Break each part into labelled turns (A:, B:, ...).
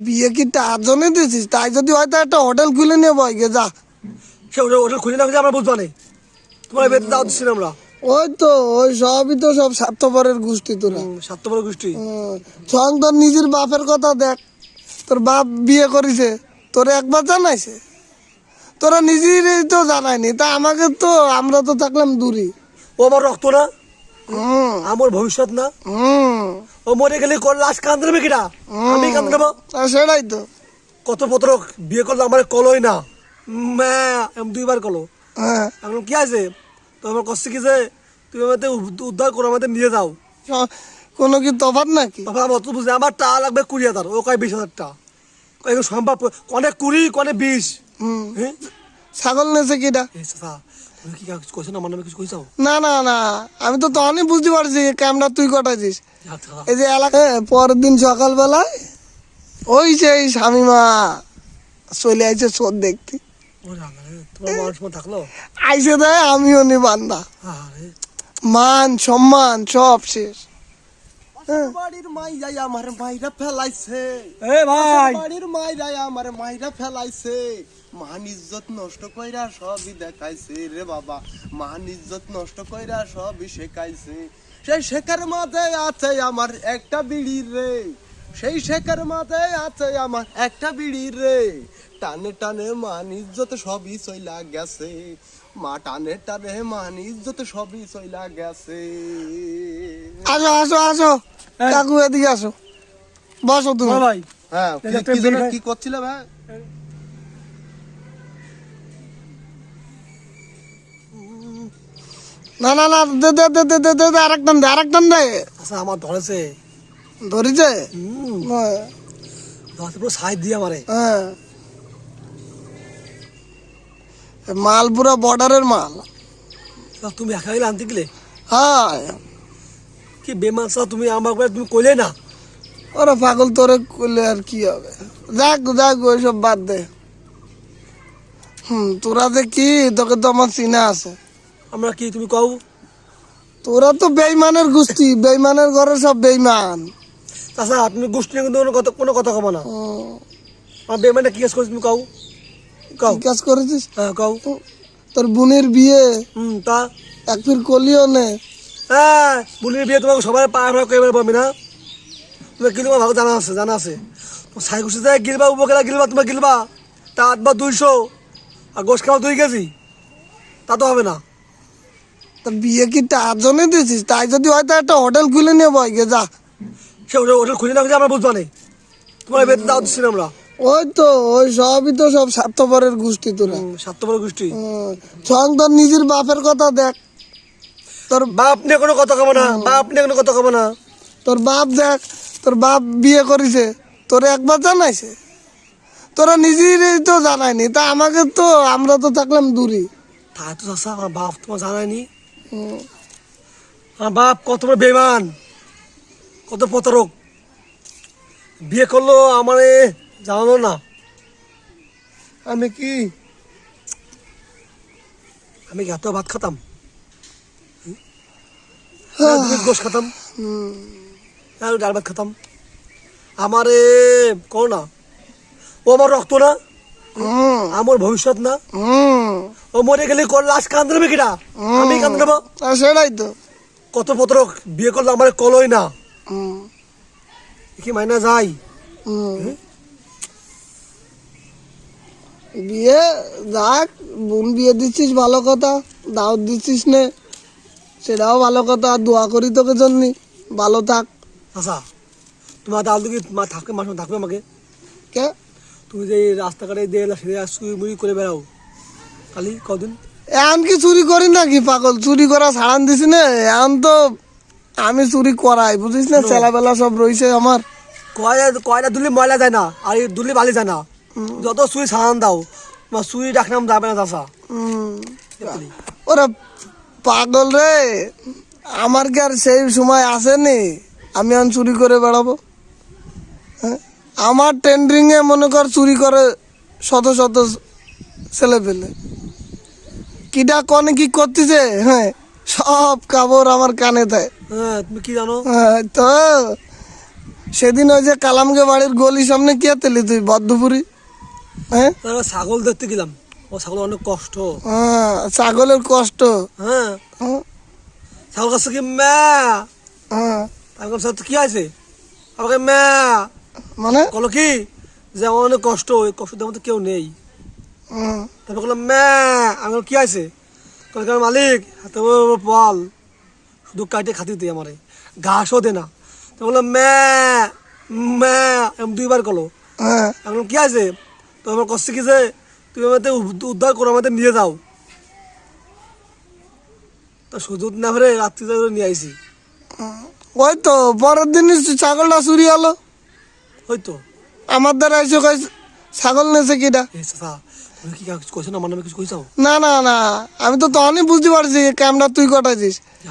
A: বিয়ে কি তার জন্য দিছিস? তাই যদি হয়তো একটা হোটেল খুলে নিয়ে বয় গে যা।
B: সে ওটা খুঁজে না আমরা বুঝবা নেই। তোমার বেতে দাও দিচ্ছি আমরা।
A: ওই তো ওই সবই তো সব স্বার্থপরের গোষ্ঠী তোরা।
B: হুম, স্বার্থপর গোষ্ঠী।
A: ছং তোর নিজের বাপের কথা দেখ। তোর বাপ বিয়ে করেছে তোরে একবার জানাইছে। তোরা নিজেরই তো জানায়নি তা আমাকে তো আমরা তো থাকলাম দূরে।
B: ও আমার রক্ত না? আমার ভবিষ্যৎ না। ও মরে গেলে কর লাশ কান্দে নেবে কিনা? আমি কান্দে নেব
A: তা সেটাই তো।
B: কত পত্র বিয়ে করলে আমার কলই না। দুইবার কলো।
A: হ্যাঁ।
B: এখন কি আছে? তো আমার কষ্ট কি যে তুমি আমাদের উদ্ধার করো আমাদের নিয়ে যাও।
A: কোনো কি তফাৎ নাকি?
B: আমার তো বুঝলে আমার টা লাগবে কুড়ি হাজার। ও কয় বিশ হাজার টাকা সম্ভব? কনে কুড়ি কনে বিশ।
A: হুম।
B: হ্যাঁ?
A: ছাগল নেছে কিটা
B: কি না
A: না না না আমি তো তখনই বুঝতে পারছি ক্যামেরা তুই কটাছিস
B: আচ্ছা
A: এই যে এলাকা পরের দিন সকালবেলায় ওই সেই স্বামীমা চলে আইছে চোর দেখতে।
B: মন
A: আইসে দেয় আমিও নি বান্দা। মান সম্মান সব শেষ। হ্যাঁ।
C: বাড়ির মাই যাই আমার মাইরা ফেলাইছে।
B: এ ভাই।
C: বাড়ির আমার মাইরা ফেলাইছে। মান ইজ্জত নষ্ট কইরা সবই দেখাইছে রে বাবা। মান ইজ্জত নষ্ট কইরা সবই শেখাইছে। সেই শেখার মাঝে আছে আমার একটা বিড়ি রে। সেই শেখার মাঝে আছে আমার একটা বিড়ি রে। টানে টানে মান ইজ্জত সবই চইলা গেছে। মা টানে টানে মান ইজ্জত সবই চইলা গেছে।
A: আসো আসো আসো। কাকু এদিকে আসো। বসো তুমি।
B: ভাই।
C: হ্যাঁ কি করছিলে ভাই?
A: না না না দে দে দে দে দে দে দে আরেকটান দে আরেকটান দে।
B: আচ্ছা আমার ধরেছে।
A: ধরিছে?
B: ধরেছে পুরো সাইড দিয়ে আমারে।
A: হ্যাঁ মাল পুরো বর্ডারের মাল।
B: তুমি একা গেলে আনতে গেলে?
A: হ্যাঁ।
B: কি বেমান সা তুমি আমার করে তুমি কইলে না?
A: ওরা পাগল তোরে করলে আর কি হবে? যাক যাক ওইসব বাদ দে। হুম তোরা যে কি তোকে তো আমার চিনা আছে।
B: আমরা কি তুমি কও?
A: তোরা তো বেইমানের গোষ্ঠী বেইমানের ঘরে সব বেইমান
B: চাচা তুমি গোষ্ঠী নিয়ে কিন্তু কোনো কথা কোনো কথা কব না। আমার বেমানটা কি কাজ করেছি তুমি কও? কও।
A: কি কাজ করেছিস?
B: হ্যাঁ কও।
A: তোর বোনের বিয়ে।
B: হুম তা?
A: এক ফির কলিও নে।
B: হ্যাঁ বুলির বিয়ে তোমাকে সবার পায়ে ভাড়া করে পারবে না? তুমি কি তোমার ভালো জানা আছে জানা আছে। তোমার সাই খুশি যায় গিলবা উপকেলা গিলবা তোমার গিলবা। তা আট বা দুইশো। আর গোস খাওয়া দুই কেজি। তা তো হবে না।
A: তোর বিয়ে কি তার জন্য দিছিস? তাই যদি হয়তো একটা হোটেল খুলে নিয়ে বয় গে যা।
B: সে ওটা খুঁজে না আমরা বুঝবা নেই তোমার বেতে দাও দিচ্ছি আমরা।
A: ওই তো ওই সবই তো সব স্বার্থপরের গোষ্ঠী তোরা।
B: হুম, স্বার্থপর গোষ্ঠী।
A: হুম, তোর নিজের বাপের কথা দেখ। তোর
B: বাপ নিয়ে কোনো কথা কব না বাপ নিয়ে কোনো কথা কব না।
A: তোর বাপ দেখ তোর বাপ বিয়ে করেছে তোরে একবার জানাইছে। তোরা নিজেরই তো জানায়নি তা আমাকে তো আমরা তো থাকলাম দূরে।
B: তাই তো আমার বাপ তোমার জানায়নি। আমার বাপ কত বড় বেমান কত প্রতারক। বিয়ে করল আমারে জানালো না। আমি কি? আমি এত ভাত খাতাম? হ্যাঁ, গোস খাতাম। হ্যাঁ ডাল ভাত খাতাম। আমারে কো না। ও আমার রক্ত না। আমার ভবিষ্যৎ না? ও মরে গেলে কর লাশ কান্দে নেবে কিনা? আমি কান্দে নেব
A: তা সেটাই তো।
B: কত পত্র বিয়ে করলে আমার কলই না। কি মাইনা যাই
A: বিয়ে যাক বোন বিয়ে দিচ্ছিস ভালো কথা। দাওয়াত দিচ্ছিস নে। সেটাও ভালো কথা দোয়া করি তোকে জন্য। ভালো থাক।
B: আচ্ছা। তোমার দিকে মা থাকবে মাস থাকবে আমাকে।
A: কে?
B: তুমি যে রাস্তাঘাটে দিয়ে সেরে শুয়ে মুড়ি করে বেড়াও। কালি কদিন?
A: এখন কি চুরি করি নাকি পাগল? চুরি করা ছাড়ান দিছি না। এখন তো আমি চুরি করাই বুঝিস না? চেলাবেলা সব রয়েছে আমার।
B: কয়লা কয়লা দুলি ময়লা যায় না আর এই দুলি বালি যায় না। যত সুই সারান দাও তোমার সুই ডাকনাম যাবে না চাষা।
A: ওরা পাগল রে আমার কি আর সেই সময় আসেনি? আমি এখন চুরি করে বেড়াবো? আমার টেন্ডারিং এ মনে কর চুরি করে শত শত ছেলে পেলে। কিটা কনে কি করতেছে? হ্যাঁ সব কাপড় আমার কানে দেয়।
B: হ্যাঁ তুমি কি জানো?
A: হ্যাঁ, তো সেদিন ওই যে কালামকে বাড়ির গলির সামনে কি তেলি তুই বদ্ধপুরি হ্যাঁ?
B: ছাগল দেখতে গেলাম। ও ছাগল অনেক কষ্ট।
A: হ্যাঁ, ছাগলের কষ্ট।
B: হ্যাঁ।
A: হ্যাঁ,
B: ছাগল কাছে কি ম্যা
A: হ্যাঁ,
B: কি আছে আমাকে ম্যা
A: মানে?
B: বলো কি? যে আমার অনেক কষ্ট ওই কষ্ট দেওয়ার মতো কেউ নেই। তারপর বললাম ম্যা আমি কি আছে? কলকার মালিক হাতে পাল শুধু কাটে খাতি দিই আমারে। ঘাসও দে না। তো বললাম ম্যা ম্যা। দুইবার কলো।
A: হ্যাঁ।
B: আমি কি আছে? তো আমার কষ্ট কি যে তুমি আমাদের উদ- উদ্ধার করো আমাদের নিয়ে যাও। তো সুযোগ না করে রাত্রি নিয়ে আইসি
A: ওই তো পরের দিন ছাগলটা চুরি হলো।
B: হয়তো।
A: আমার দ্বারা এসে ছাগল নেছে কিটা
B: কি কিছু কইছো না? আমার নামে কিছু কইছাও
A: না না না। আমি তো তখনই বুঝতে পারছি ক্যামেরা তুই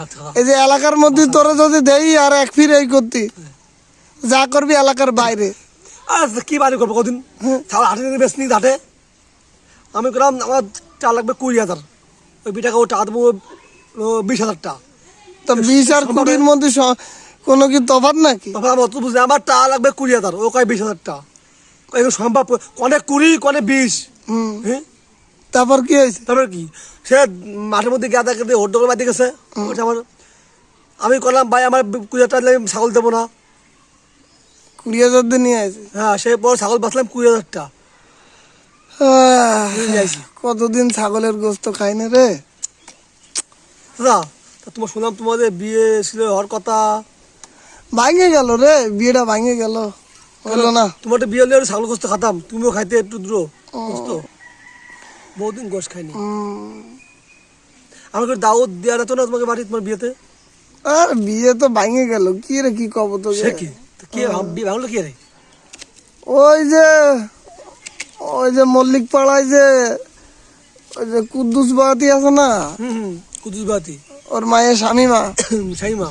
B: আচ্ছা
A: এই যে এলাকার মধ্যে তোরা যদি দেই আর এক ফির এই করতি যা করবি এলাকার বাইরে।
B: আর কি বাড়ি করব কদিন? ছাগল হাটে যদি বেশ নি হাটে আমি করলাম আমার টাকা লাগবে কুড়ি হাজার। ওই বিটাকে ও টাকা দেবো বিশ হাজার টাকা
A: তো বিশ আর কুড়ির মধ্যে কোনো কি তফাৎ নাকি?
B: অত বুঝলে আমার টাকা লাগবে কুড়ি হাজার। ও কয় বিশ হাজার এগুলো সম্ভব? কনে কুড়ি কনে বিশ।
A: হুম।
B: হ্যাঁ
A: তারপর কি হয়েছে?
B: তারপর কি? সে মাঠের মধ্যে গাদা কেটে হোট্টগোল বাদি গেছে। আমার আমি করলাম ভাই আমার কুড়ি হাজার টাকা ছাগল দেবো না।
A: কুড়ি হাজার দিয়ে নিয়ে আসি
B: হ্যাঁ সে পর ছাগল বাঁচলাম কুড়ি হাজার টাকা নিয়ে আসি
A: কতদিন ছাগলের গোস্ত খাই না রে?
B: দাদা তা তোমার শুনলাম তোমাদের বিয়ে ছিল হওয়ার কথা।
A: ভাঙে গেল রে বিয়েটা ভাঙে গেল। হলো না।
B: তোমার তো বিয়ে হলে ছাগল গোস্ত খাতাম তুমিও খাইতে একটু দূর বহুদিন গোস খাইনি। আমাকে দাওয়াত দেওয়া যেত না তোমাকে বাড়ি তোমার বিয়েতে?
A: আর বিয়ে তো ভাঙে গেল কি রে কি কব তো
B: সে কি? কে বিয়ে ভাঙলো কে রে?
A: ওই যে ওই যে মল্লিক পাড়ায় যে ওই যে কুদ্দুস বাতি আছে না?
B: হুম হুম বাতি
A: ওর মায়ের স্বামী মা।
B: সাইমা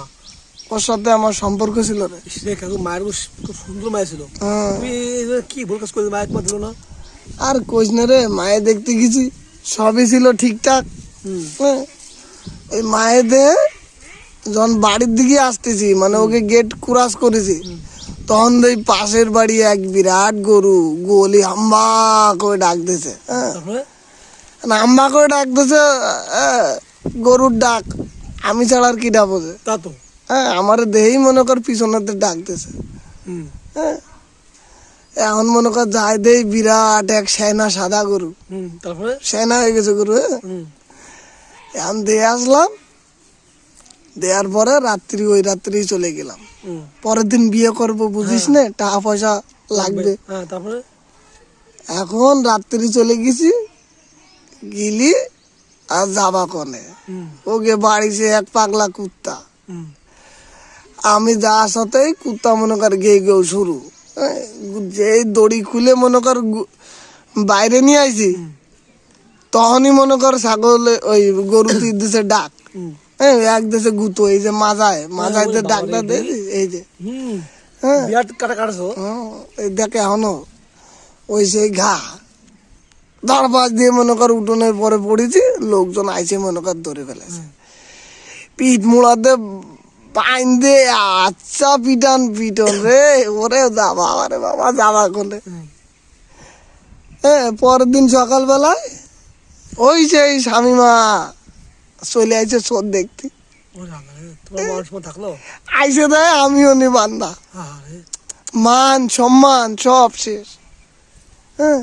A: ওর সাথে আমার সম্পর্ক ছিল রে।
B: মায়ের খুব সুন্দর মায়ের ছিল।
A: হ্যাঁ।
B: কি ভুল কাজ করে মায়ের তোমার দিল না?
A: আর কইস না রে মায়ে দেখতে গেছি সবই ছিল ঠিকঠাক। হ্যাঁ। ওই মায়ে যখন বাড়ির দিকে আসতেছি মানে ওকে গেট ক্রাস করেছি তখন ওই পাশের বাড়ি এক বিরাট গরু গোলি হাম্বা করে ডাকতেছে হ্যাঁ। নাম্বা করে ডাকতেছে গরুর ডাক আমি ছাড়া আর কি ডাকছে
B: তা তো।
A: হ্যাঁ আমার দেহেই মনে কর পিছনেতে ডাকতেছে। হ্যাঁ এখন মনে কর যাই দেই বিরাট এক সেনা সাদা গরু।
B: তারপরে?
A: সেনা হয়ে গেছে গরু হ্যাঁ। এখন দিয়ে আসলাম দেওয়ার পরে রাত্রি ওই রাত্রি চলে গেলাম। পরের দিন বিয়ে করব বুঝিস না টাকা পয়সা লাগবে।
B: হ্যাঁ তারপরে?
A: এখন রাত্রি চলে গেছি গিলি আর যাবা কনে। ওকে বাড়িছে এক পাগলা কুত্তা। আমি যা সাথেই কুত্তা মনে কর গেয়ে গেও শুরু। হ্যাঁ, যেই দড়ি খুলে মনে কর বাইরে নিয়ে আইছি তখনই মনে কর ছাগল ওই গরু তীর দিছে ডাক। হ্যাঁ এক দেশে গুতো এই যে মাজায় মাজায় যে ডাকটা দেয় এই যে।
B: হুম
A: হ্যাঁ।
B: কাটা কাটছো
A: এই দেখে এখনও ওই সেই ঘা। দরবাজ দিয়ে মনে কর উঠোনের পরে পড়েছি লোকজন আইসে মনে কর ধরে ফেলেছে। পিঠ মুড়াতে পাইন দে আচ্ছা পিটান পিটন রে ওরে যাবা আরে বাবা যাবা কোনে হ্যাঁ পরের দিন সকালবেলায় ওই সেই স্বামীমা চলে আইছে চোর দেখতে। আইসে দেয় আমিও নি বান্দা মান সম্মান সব শেষ। হ্যাঁ?